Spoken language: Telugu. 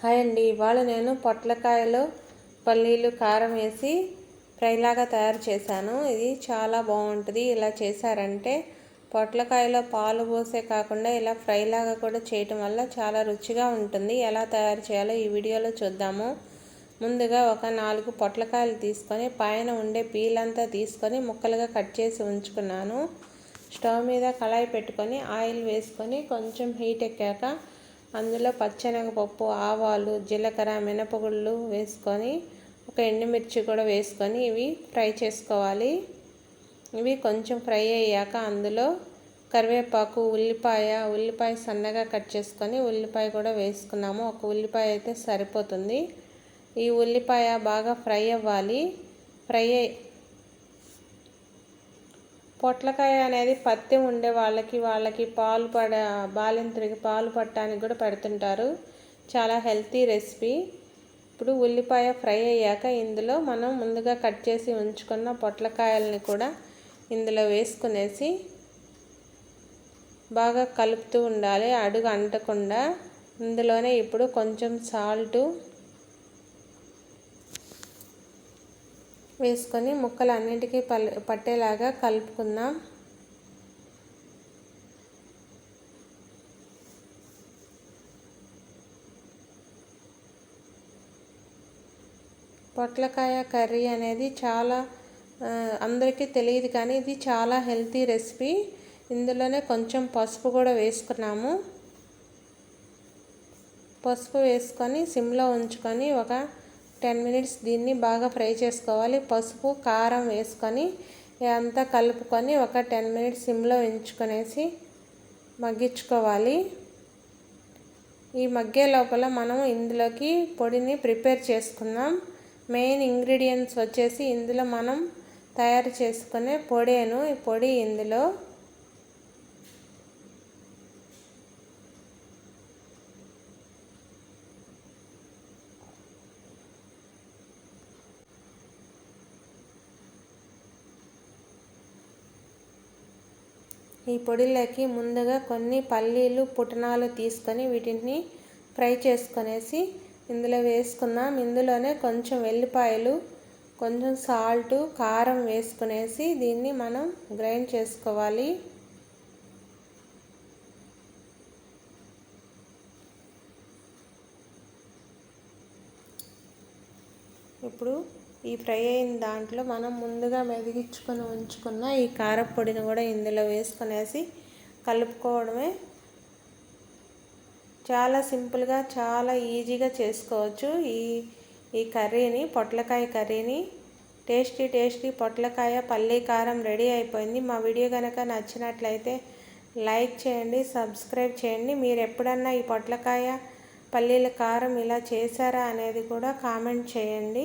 హాయ్ అండి. ఇవాళ నేను పొట్లకాయలో పల్లీలు కారం వేసి ఫ్రైలాగా తయారు చేశాను. ఇది చాలా బాగుంటుంది. ఇలా చేశారంటే పొట్లకాయలో పాలు పోసే కాకుండా ఇలా ఫ్రైలాగా కూడా చేయటం వల్ల చాలా రుచిగా ఉంటుంది. ఎలా తయారు చేయాలో ఈ వీడియోలో చూద్దాము. ముందుగా ఒక నాలుగు పొట్లకాయలు తీసుకొని పైన ఉండే పీలంతా తీసుకొని ముక్కలుగా కట్ చేసి ఉంచుకున్నాను. స్టవ్ మీద కళాయి పెట్టుకొని ఆయిల్ వేసుకొని కొంచెం హీట్ ఎక్కాక అందులో పచ్చనగపప్పు ఆవాలు జీలకర్ర మినపగుళ్ళు వేసుకొని ఒక ఎండుమిర్చి కూడా వేసుకొని ఇవి ఫ్రై చేసుకోవాలి. ఇవి కొంచెం ఫ్రై అయ్యాక అందులో కరివేపాకు ఉల్లిపాయ ఉల్లిపాయ సన్నగా కట్ చేసుకొని ఉల్లిపాయ కూడా వేసుకున్నాము. ఒక ఉల్లిపాయ అయితే సరిపోతుంది. ఈ ఉల్లిపాయ బాగా ఫ్రై అవ్వాలి. ఫ్రై పొట్లకాయ అనేది పత్తి ఉండే వాళ్ళకి వాళ్ళకి పాలు పడ బాలింతరికి పాలు పట్టడానికి కూడా పెడుతుంటారు. చాలా హెల్తీ రెసిపీ. ఇప్పుడు ఉల్లిపాయ ఫ్రై అయ్యాక ఇందులో మనం ముందుగా కట్ చేసి ఉంచుకున్న పొట్లకాయలని కూడా ఇందులో వేసుకునేసి బాగా కలుపుతూ ఉండాలి. అడుగు అంటకుండా ఇందులోనే ఇప్పుడు కొంచెం సాల్టు వేసుకొని ముక్కలు అన్నింటికీ పట్టేలాగా కలుపుకుందాం. పొట్లకాయ కర్రీ అనేది చాలా అందరికీ తెలియదు కానీ ఇది చాలా హెల్తీ రెసిపీ. ఇందులోనే కొంచెం పసుపు కూడా వేసుకున్నాము. పసుపు వేసుకొని సిమ్లో ఉంచుకొని ఒక టెన్ మినిట్స్ దీన్ని బాగా ఫ్రై చేసుకోవాలి. పసుపు కారం వేసుకొని అంతా కలుపుకొని ఒక టెన్ మినిట్స్ సిమ్లో ఉంచుకొనేసి మగ్గించుకోవాలి. ఈ మగ్గే లోపల మనం ఇందులోకి పొడిని ప్రిపేర్ చేసుకుందాం. మెయిన్ ఇంగ్రీడియంట్స్ వచ్చేసి ఇందులో మనం తయారు చేసుకునే పొడేను. ఈ పొడి ఇందులో ఈ పొడిలోకి ముందుగా కొన్ని పల్లీలు పుటనాలు తీసుకొని వీటిని ఫ్రై చేసుకొనేసి ఇందులో వేసుకుందాం. ఇందులోనే కొంచెం వెల్లిపాయలు కొంచెం సాల్ట్ కారం వేసుకునేసి దీన్ని మనం గ్రైండ్ చేసుకోవాలి. ఇప్పుడు ఈ ఫ్రై అయిన దాంట్లో మనం ముందుగా మెదిగించుకొని ఉంచుకున్న ఈ కారపొడిని కూడా ఇందులో వేసుకునేసి కలుపుకోవడమే చాలా సింపుల్గా చాలా ఈజీగా చేసుకోవచ్చు. ఈ ఈ కర్రీని పొట్లకాయ కర్రీని టేస్టీ టేస్టీ పొట్లకాయ పల్లీ కారం రెడీ అయిపోయింది. మా వీడియో కనుక నచ్చినట్లయితే లైక్ చేయండి సబ్స్క్రైబ్ చేయండి. మీరు ఎప్పుడన్నా ఈ పొట్లకాయ పల్లీల కారం ఇలా చేశారా అనేది కూడా కామెంట్ చేయండి.